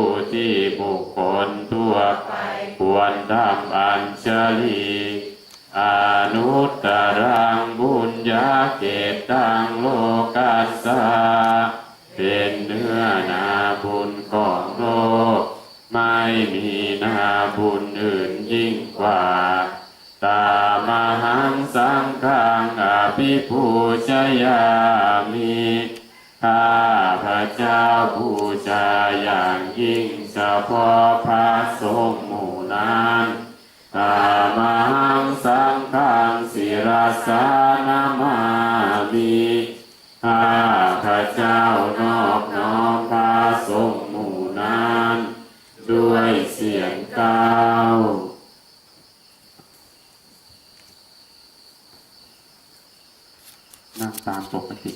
ู้ที่บุคคลทั่วไปควรทำอัญชลีอนุตตรังบุญญาเกตังโลกัสสาเป็นเนื้อนาบุญของโลก ไม่มีนาบุญอื่นยิ่งกว่า ตามหังสังฆังอภิปูชยามิ เจ้าบูชาอย่างยิ่งเฉพาะพระสงฆ์หมู่นั้นตามังสังฆังศิรสานามามิข้าพระเจ้านอบน้อมพระสงฆ์หมู่นั้นด้วยเสียงก้าวนั่งตามปกติ